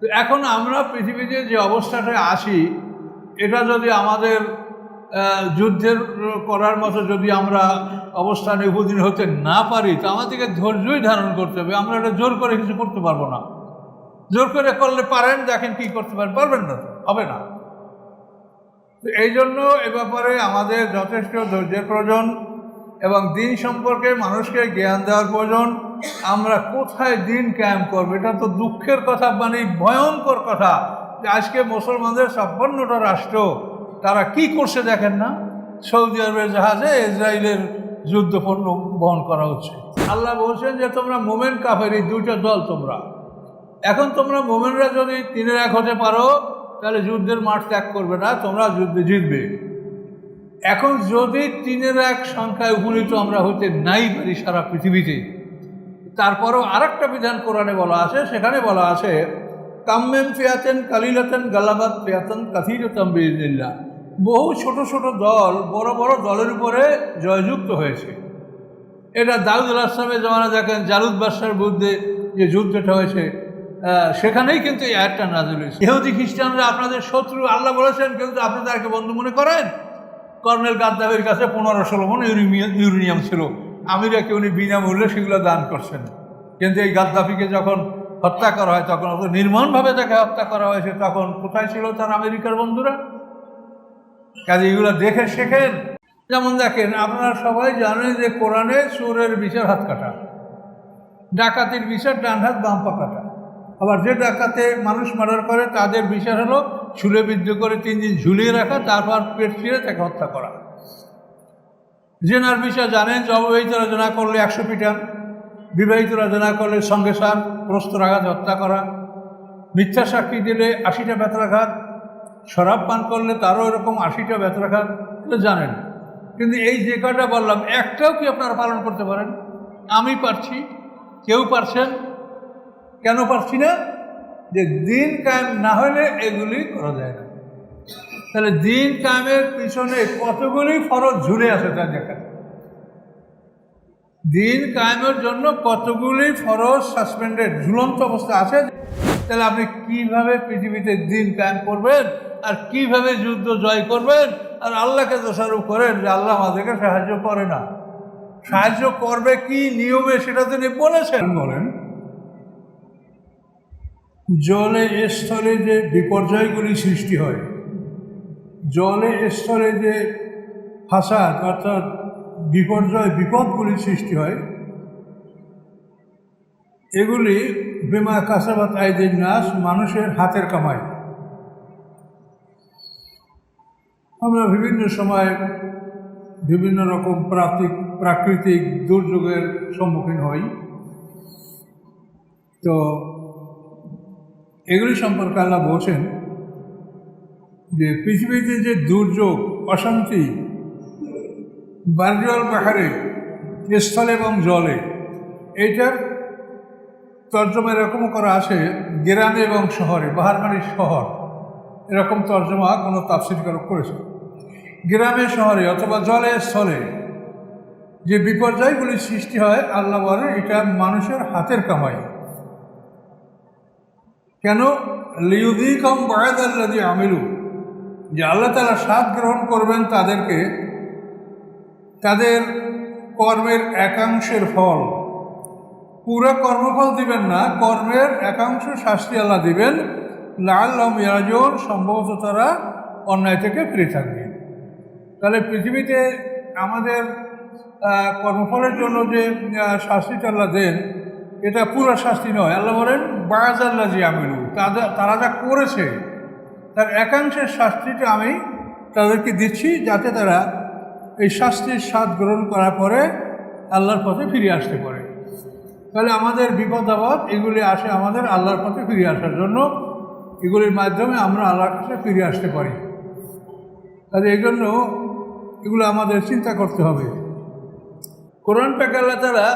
তো এখন আমরা পৃথিবীতে যে অবস্থাটায় আসি, এটা যদি আমাদের যুদ্ধের করার মতো যদি আমরা অবস্থানে উপদিন হতে না পারি, তো আমাদেরকে ধৈর্যই ধারণ করতে হবে। আমরা এটা জোর করে কিছু করতে পারব না। জোর করে করলে পারেন, দেখেন কি করতে পারেন। পারবেন না হবে না। তো এই জন্য এ ব্যাপারে আমাদের যথেষ্ট ধৈর্যের প্রয়োজন এবং দিন সম্পর্কে মানুষকে জ্ঞান দেওয়ার প্রয়োজন। আমরা কোথায় দিন ক্যাম্প করব? এটা তো দুঃখের কথা মানে ভয়ঙ্কর কথা যে আজকে মুসলমানদের ছাপ্পান্নটা রাষ্ট্র, তারা কি করছে দেখেন না? সৌদি আরবের জাহাজে ইসরায়েলের যুদ্ধপণ্য বহন করা হচ্ছে। আল্লাহ বলছেন যে, তোমরা মোমেন কাফের, এই দুইটা দল তোমরা। এখন তোমরা মোমেনরা যদি তিনের এক হতে পারো, তাহলে যুদ্ধের মাঠ ত্যাগ করবে না, তোমরা যুদ্ধে জিতবে। এখন যদি তিনের এক সংখ্যায় উপনীত আমরা হতে নাই পারি সারা পৃথিবীতে তারপরেও আরেকটা বিধান কোরআনে বলা আছে, সেখানে বলা আছে কাম্মেম ফিয়াতেন, কালিলাতেন গালাবাদ ফিয়াতেন, কাথিরতম বিদিল্লা বহু ছোট ছোট দল বড় বড় দলের উপরে জয়যুক্ত হয়েছে। এটা দাউদ আসলামে জমানা দেখেন জারুদ বাদশার বিরুদ্ধে যে যুদ্ধটা হয়েছে সেখানেই কিন্তু এই আয়াতটা নাজিল হয়েছে। ইহুদি খ্রিস্টানরা আপনাদের শত্রু, আল্লাহ বলেছেন, কিন্তু আপনি তাকে বন্ধু মনে করেন? কর্নেল গাদ্দাফির কাছে পনেরো ষোলো মন ইউরেনিয়াম ছিল। আমিরাকে উনি বিনামূল্যে সেগুলো দান করছেন। কিন্তু এই গাদ্দাফিকে যখন হত্যা করা হয়, তখন অত নির্মমভাবে তাকে হত্যা করা হয়েছে, তখন কোথায় ছিল তার আমেরিকার বন্ধুরা? কাজে এগুলো দেখে শেখেন। যেমন দেখেন, আপনারা সবাই জানেন যে কোরআনে সুরের বিচার হাত কাটা, ডাকাতির বিচার ডান হাত বাম পা কাটা। আবার যে ডাকাতে মানুষ মার্ডার করে, তাদের বিচার হলো ঝুলে বিদ্ধ করে তিন দিন ঝুলিয়ে রাখা, তারপর পেট ছিঁড়ে তাকে হত্যা করা। জেনার বিষয় জানেন যে অবিবাহিতরা জেনা করলে একশো পিটান বিবাহিতরা জেনা করলে সঙ্গে সার প্রস্তর আঘাত হত্যা করা, মিথ্যা সাক্ষী দিলে আশিটা বেতরাঘাত শরাব পান করলে তারও এরকম আশিটা বেতরাঘাত এগুলো জানেন। কিন্তু এই যে কটা বললাম, একটাও কি আপনারা পালন করতে পারেন? আমি পারছি, কেউ পারছেন? কেন পারছি না? যে দিন কায়েম না হলে এগুলি করা যায় না। তাহলে দিন কায়েমের পিছনে কতগুলি ফরজ ঝুলে আছে তা দেখা। দিন কায়েমের জন্য কতগুলি ফরজ সাসপেন্ডেড ঝুলন্ত অবস্থা আছে? তাহলে আপনি কীভাবে পৃথিবীতে দিন কায়েম করবেন আর কীভাবে যুদ্ধ জয় করবেন? আর আল্লাহকে দোষারোপ করেন যে আল্লাহ আমাদেরকে সাহায্য করে না। সাহায্য করবে কি নিয়মে সেটা তিনি বলেছেন। বলেন, জলে স্থলে যে বিপর্যয়গুলি সৃষ্টি হয় জলে স্তরে যে ফাসাদ, অর্থাৎ বিপর্যয়, বিপদগুলি সৃষ্টি হয়, এগুলি বেমা কাসাবাত আইদিন নাস, মানুষের হাতের কামাই। আমরা বিভিন্ন সময় বিভিন্ন রকম প্রাকৃতিক প্রাকৃতিক দুর্যোগের সম্মুখীন হই। তো এগুলি সম্পর্কে আল্লাহ বলছেন যে পৃথিবীতে যে দুর্যোগ, অশান্তি বার্জল পাহাড়ে স্থলে এবং জলে, এইটার তর্জমা এরকম করা আছে, গ্রামে এবং শহরে, বাহারমারি শহর, এরকম তর্জমা কোনো তাফসিরকারক করেছে। গ্রামে, শহরে অথবা জলে, স্থলে যে বিপর্যয়গুলি সৃষ্টি হয়, আল্লাহ বলে এটা মানুষের হাতের কামাই। কেন? লিউদি কম লিউদিকম বায়দাল্লাদি আমিলু যে আল্লাহ তালা স্বাদ গ্রহণ করবেন তাদেরকে, তাদের কর্মের একাংশের ফল। পুরো কর্মফল দিবেন না, কর্মের একাংশ শাস্তি আল্লাহ দিবেন। লাল ইয়াজন সম্ভবত তারা অন্যায় থেকে ফিরে থাকবে। তাহলে পৃথিবীতে আমাদের কর্মফলের জন্য যে শাস্তিটা আল্লাহ দেন, এটা পুরো শাস্তি নয়। আল্লাহ বলেন বায়াজ আল্লাহ জি আমিনু তারা যা করেছে তার একাংশের শাস্তিটা আমি তাদেরকে দিচ্ছি যাতে তারা এই শাস্তির স্বাদ গ্রহণ করার পরে আল্লাহর পথে ফিরে আসতে পারে। তাহলে আমাদের বিপদ আপদ, এগুলি আসে আমাদের আল্লাহর পথে ফিরে আসার জন্য। এগুলির মাধ্যমে আমরা আল্লাহর কাছে ফিরে আসতে পারি। তাহলে এই জন্য এগুলো আমাদের চিন্তা করতে হবে। কোরআন পাক আল্লাহ তারা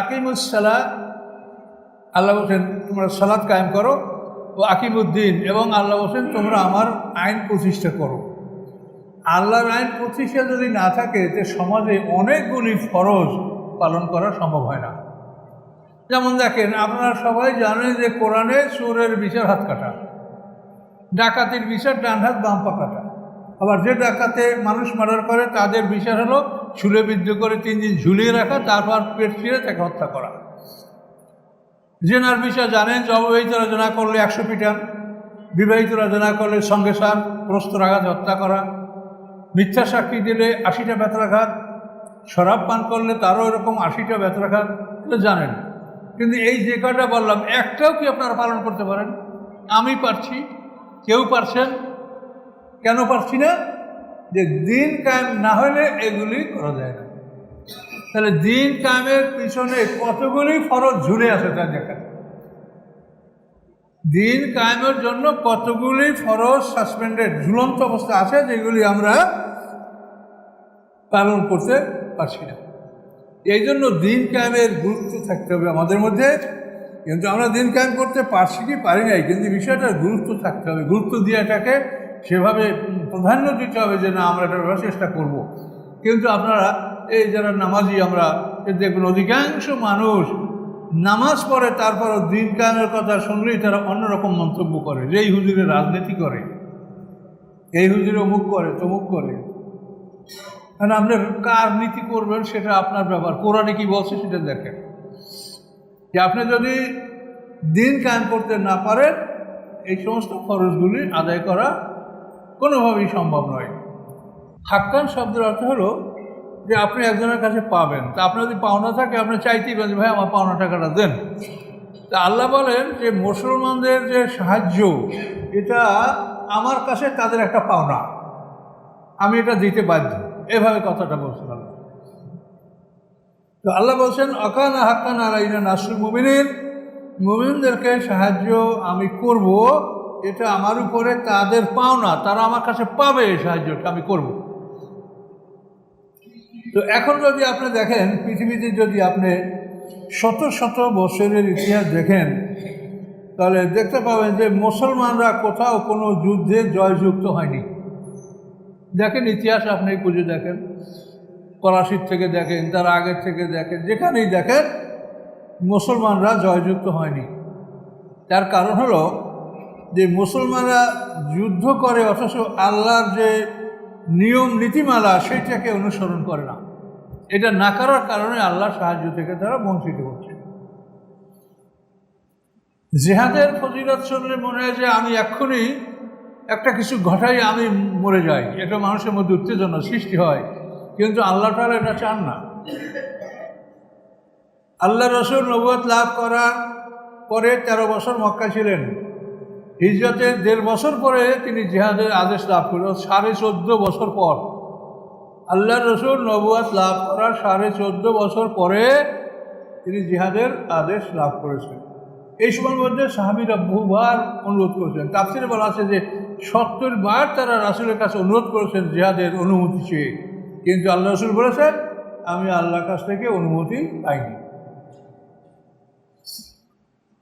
আকিমুসালা আল্লাহ বলছেন, তোমরা সালাদ কায়েম করো। ও আকিমুদ্দিন এবং আল্লাহ বলছেন, তোমরা আমার আইন প্রতিষ্ঠা করো। আল্লাহর আইন প্রতিষ্ঠা যদি না থাকে তে সমাজে অনেকগুলি ফরজ পালন করা সম্ভব হয় না। যেমন দেখেন, আপনারা সবাই জানেন যে কোরআনে চোরের বিচার হাত কাটা, ডাকাতির বিচার ডান হাত বাম পা কাটা। আবার যে ডাকাতে মানুষ মার্ডার করে, তাদের বিচার হলো ছুলে বিদ্ধ করে তিন দিন ঝুলিয়ে রাখা, তারপর পেট ছিঁড়ে তাকে হত্যা করা। জেনার বিষয় জানেন যে অবিবাহিতরা জেনা করলে একশো পিটান বিবাহিতরা জেনা করলে সঙ্গে সার প্রস্তরাঘাত হত্যা করা, মিথ্যা সাক্ষী দিলে আশিটা বেতরাঘাত শরাব পান করলে তারও এরকম আশিটা বেতরাঘাত এগুলো জানেন। কিন্তু এই যে কটা বললাম, একটাও কি আপনারা পালন করতে পারেন? আমি পারছি, কেউ পারছেন? কেন পারছি না? যে দিন কায়েম না হলে এগুলি করা যায় না। তাহলে দিন কায়েমের পিছনে কতগুলি ফরজ ঝুলে আছে তার দেখেন। দিন কায়েমের জন্য কতগুলি ফরজ সাসপেন্ডেড ঝুলন্ত অবস্থা আছে যেগুলি আমরা পালন করতে পারছি না। এই জন্য দিন কায়েমের গুরুত্ব থাকতে হবে আমাদের মধ্যে। কিন্তু আমরা দিন কায়েম করতে পারছি কি পারি নাই, কিন্তু বিষয়টার গুরুত্ব থাকতে হবে। গুরুত্ব দিয়ে এটাকে সেভাবে প্রাধান্য দিতে হবে যে না, আমরা এটা চেষ্টা করব। কিন্তু আপনারা এই যারা নামাজি আমরা দেখবেন অধিকাংশ মানুষ নামাজ পড়ে, তারপরও দিন কায়েমের কথা শুনলেই তারা অন্যরকম মন্তব্য করে। যে এই হুজুরে রাজনীতি করে, এই হুজুরে অমুক করে, তমুক করে। কারণ আপনি কার নীতি করবেন সেটা আপনার ব্যাপার। কোরআনে কি বলছে সেটা দেখেন। যে আপনি যদি দিন কায়েম করতে না পারেন, এই সমস্ত খরচগুলি আদায় করা কোনোভাবেই সম্ভব নয়। হাক্কান শব্দের অর্থ হলো যে আপনি একজনের কাছে পাবেন। তা আপনার যদি পাওনা থাকে, আপনি চাইতেই পারেন ভাই, আমার পাওনা টাকাটা দেন। তা আল্লাহ বলেন যে, মুসলমানদের যে সাহায্য, এটা আমার কাছে তাদের একটা পাওনা। আমি এটা দিতে বাধ্য। এভাবে কথাটা বলছেন আল্লাহ। তো আল্লাহ বলছেন, অকানা হাক্কান আলাইনা নাসুল মুমিনের মুমিনদেরকে সাহায্য আমি করব। এটা আমার উপরে তাদের পাওনা। তারা আমার কাছে পাবে এই সাহায্যটা আমি করব। তো এখন যদি আপনি দেখেন, পৃথিবীতে যদি আপনি শত শত বছরের ইতিহাস দেখেন, তাহলে দেখতে পাবেন যে মুসলমানরা কোথাও কোনো যুদ্ধে জয়যুক্ত হয়নি। দেখেন ইতিহাস আপনি খুঁজে দেখেন পলাশির থেকে দেখেন, তার আগের থেকে দেখেন, যেখানেই দেখেন, মুসলমানরা জয়যুক্ত হয়নি। তার কারণ হলো যে মুসলমানরা যুদ্ধ করে অথচ আল্লাহর যে নিয়ম, নীতিমালা সেইটাকে অনুসরণ করে না। এটা না করার কারণে আল্লাহর সাহায্য থেকে তারা বঞ্চিত হচ্ছে। জেহাদের ফজিলত শুনলে মনে হয় যে আমি এক্ষুনি একটা কিছু ঘটাই, আমি মরে যাই। এটা মানুষের মধ্যে উত্তেজনা সৃষ্টি হয়। কিন্তু আল্লাহ তালা এটা চান না। আল্লাহ রসুল নবুয়ত লাভ করার পরে তেরো বছর মক্কা ছিলেন। হিজরতের দেড় বছর পরে তিনি জেহাদের আদেশ লাভ করলেন সাড়ে চোদ্দ বছর পর আল্লাহ রসুল নবুয়াত লাভ করার সাড়ে চোদ্দ বছর পরে তিনি জিহাদের আদেশ লাভ করেছেন। এই সময়ের মধ্যে সাহাবিরা বহুবার অনুরোধ করেছেন। তাফসিরে বলা আছে যে সত্তর বার তারা রাসুলের কাছে অনুরোধ করেছেন জিহাদের অনুমতি চেয়ে। কিন্তু আল্লাহ রসুল বলেছেন, আমি আল্লাহর কাছ থেকে অনুমতি পাইনি।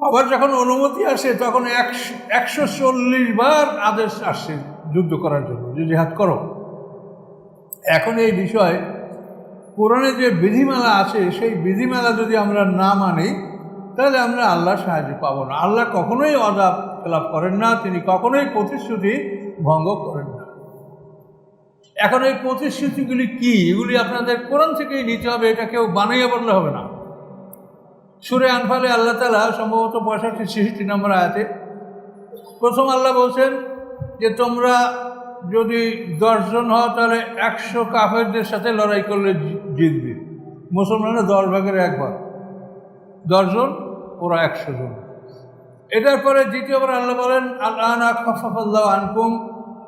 আবার যখন অনুমতি আসে, তখন একশো একশো চল্লিশ বার আদেশ আসছে যুদ্ধ করার জন্য, যে জেহাদ করো। এখন এই বিষয়, কোরআনে যে বিধিমালা আছে, সেই বিধিমালা যদি আমরা না মানি, তাহলে আমরা আল্লাহর সাহায্য পাবো না। আল্লাহ কখনোই অদাব খেলাপ করেন না, তিনি কখনোই প্রতিশ্রুতি ভঙ্গ করেন না। এখন এই প্রতিশ্রুতিগুলি কি? এগুলি আপনাদের কোরআন থেকেই নিতে হবে, এটা কেউ বানাইয়া বললে হবে না। সুরে আনফালে আল্লাহ তালা সম্ভবত পঁয়ষট্টি, ছেষট্টি নম্বর আয়াতে প্রথম আল্লাহ বলছেন যে, তোমরা যদি দশজন হও, তাহলে একশো কাফেরদের সাথে লড়াই করলে জিতবে। মুসলমানরা দশ ভাগের এক ভাগ। দশজন ওরা একশো জন। এটার পরে দ্বিতীয়বার আল্লাহ বলেন আল্লাহ খফাফাল্লাহ আনকুম।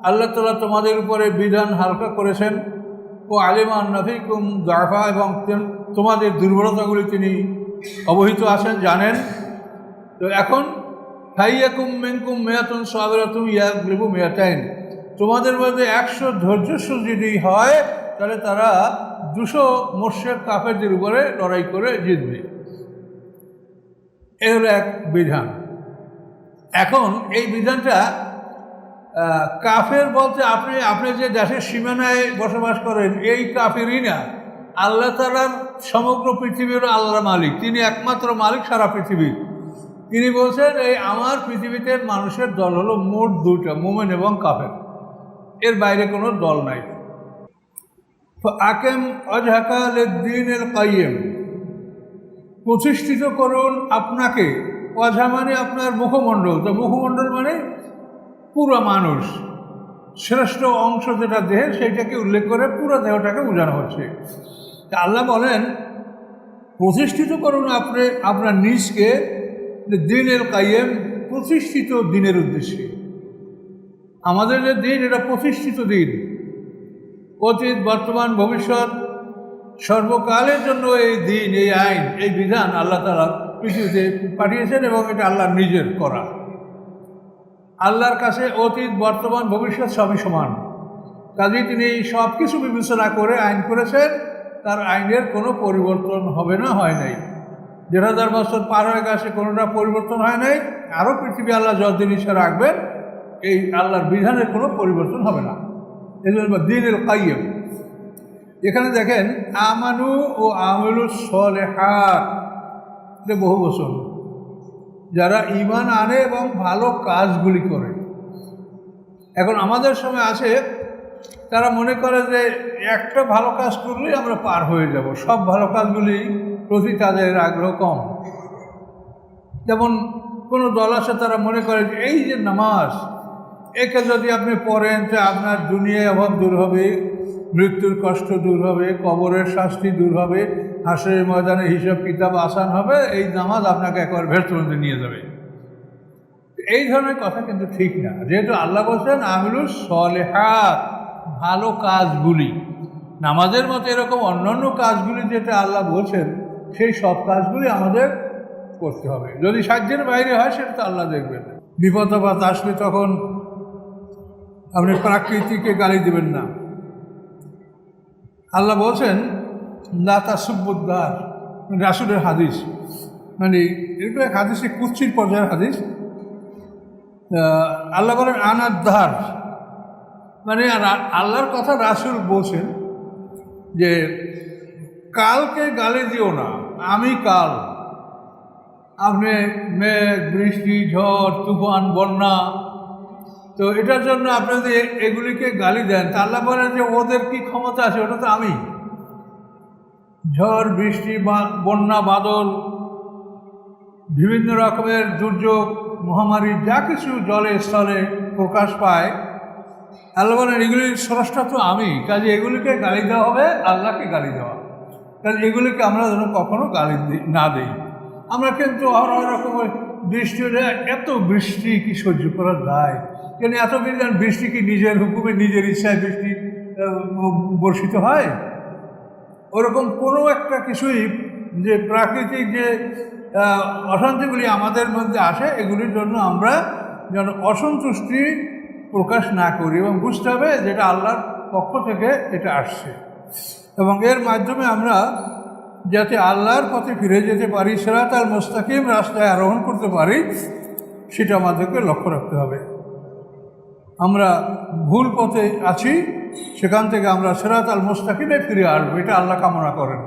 আল্লাহ তালা তোমাদের উপরে বিধান হালকা করেছেন। ও আলিমান নফিকুম জাফা এবং তোমাদের দুর্বলতাগুলি তিনি অবহিত আছেন, জানেন। তো এখন, হাইয়াকুম মেনকুম মেয়াতুন সাবেরাতুম ইয়াগলিবু মেয়াতাইন। তোমাদের মধ্যে একশো ধৈর্যশীল যদি হয়, তাহলে তারা দুশো মোর্শের কাফেরদের উপরে লড়াই করে জিতবে। এ হলো এক বিধান। এখন এই বিধানটা কাফের বলতে আপনি আপনি যে দেশের সীমানায় বসবাস করেন, এই কাফেরই না। আল্লাহ তালার সমগ্র পৃথিবীর আল্লাহ মালিক। তিনি একমাত্র মালিক সারা পৃথিবীর তিনি বলছেন, এই আমার পৃথিবীতে মানুষের দল হলো মোট দুটা মোমেন এবং কাফের। এর বাইরে কোনো দল নাই। আকেম অজহাকাল দিন এর কাইয়েম। প্রতিষ্ঠিত করুন আপনাকে। অঝা মানে আপনার মুখমণ্ডল। তো মুখমণ্ডল মানে পুরো মানুষ। শ্রেষ্ঠ অংশ যেটা দেহের, সেইটাকে উল্লেখ করে পুরো দেহটাকে বোঝানো হচ্ছে। তা আল্লাহ বলেন, প্রতিষ্ঠিত করুন আপনি, আপনার নিজকে দিনের কাইয়েম প্রতিষ্ঠিত দিনের উদ্দেশ্যে। আমাদের যে দিন, এটা প্রতিষ্ঠিত দিন। অতীত, বর্তমান, ভবিষ্যৎ, সর্বকালের জন্য এই দিন, এই আইন, এই বিধান আল্লাহ তালা পৃথিবীতে পাঠিয়েছেন এবং এটা আল্লাহ নিজের করা। আল্লাহর কাছে অতীত, বর্তমান, ভবিষ্যৎ সবই সমান। কাজেই তিনি সব কিছু বিবেচনা করে আইন করেছেন। তার আইনের কোনো পরিবর্তন হবে না, হয় নাই। দেড় হাজার বছর পার হয়ে গেছে, কোনোটা পরিবর্তন হয় নাই। আরও পৃথিবী আল্লাহ যতদিন ইচ্ছা রাখবেন, এই আল্লাহর বিধানের কোনো পরিবর্তন হবে না। এই জন্য দিনের কাইয়েম এখানে দেখেন, আমানু ও আমলু সলেহাত। বহু বছর যারা ইমান আনে এবং ভালো কাজগুলি করে। এখন আমাদের সময় আছে তারা মনে করে যে একটা ভালো কাজ করলেই আমরা পার হয়ে যাব। সব ভালো কাজগুলি প্রতি তাদের আগ্রহ কম। যেমন কোনো দল আছে, তারা মনে করে যে এই যে নামাজ, একে যদি আপনি পড়েন, তো আপনার দুনিয়ায় অভাব দূর হবে, মৃত্যুর কষ্ট দূর হবে, কবরের শাস্তি দূর হবে হাসের ময়দানে হিসাব কিতাব আসান হবে, এই নামাজ আপনাকে একবার ভেতরতে নিয়ে যাবে। এই ধরনের কথা কিন্তু ঠিক না। যেহেতু আল্লাহ বলছেন আমিলুর সলেহাত। ভালো কাজগুলি। নামাজের মতো এরকম অন্যান্য কাজগুলি যেটা আল্লাহ বলছেন, সেই সব কাজগুলি আমাদের করতে হবে। যদি সাহায্যের বাইরে হয়, সেটা তো আল্লাহ দেখবেন। বিপদাবাদ আসলে তখন আপনি প্রাকৃতিকে গালি দেবেন না। আল্লাহ বলছেন লাতা সুব্বুদ্দার রাসুলের হাদিস। মানে এগুলো এক হাদিসে কুচ্ছির পর্যায়ের হাদিস। আল্লাহ বলেন আনাদ্ধার মানে আল্লাহর কথা রাসুল বলছেন যে, কালকে গালি দিও না, আমি কাল। আপনি মেঘ, বৃষ্টি, ঝড়, তুফান, বন্যা, তো এটার জন্য আপনি যদি এগুলিকে গালি দেন, তা আল্লাহ বলেন যে, ওদের কি ক্ষমতা আছে? ওটা তো আমি। ঝড়, বৃষ্টি বন্যা, বাদল, বিভিন্ন রকমের দুর্যোগ, মহামারী, যা কিছু জলে, স্থলে প্রকাশ পায় আল্লাহ বলেন এগুলির স্রষ্টা তো আমি। কাজে এগুলিকে গালি দেওয়া হবে, আল্লাহকে গালি দেওয়া কাজে এগুলিকে আমরা যেন কখনো গালি না দিই। আমরা কিন্তু অনেক রকমের বৃষ্টি হলে এত বৃষ্টি কি সহ্য করা যায়? কেন এত বিধান বৃষ্টি কি নিজের হুকুমে, নিজের ইচ্ছায় বৃষ্টি বর্ষিত হয়? ওরকম কোনো একটা কিছুই যে প্রাকৃতিক যে অশান্তিগুলি আমাদের মধ্যে আসে, এগুলির জন্য আমরা যেন অসন্তুষ্টি প্রকাশ না করি এবং বুঝতে হবে যেটা আল্লাহর পক্ষ থেকে এটা আসছে। এবং এর মাধ্যমে আমরা যাতে আল্লাহর পথে ফিরে যেতে পারি সেরাত আল মোস্তাকিম রাস্তায় আরোহণ করতে পারি, সেটা আমাদেরকে লক্ষ্য রাখতে হবে। আমরা ভুল পথে আছি, সেখান থেকে আমরা সেরাত আল মোস্তাকিমে ফিরে আসব, এটা আল্লাহ কামনা করেন।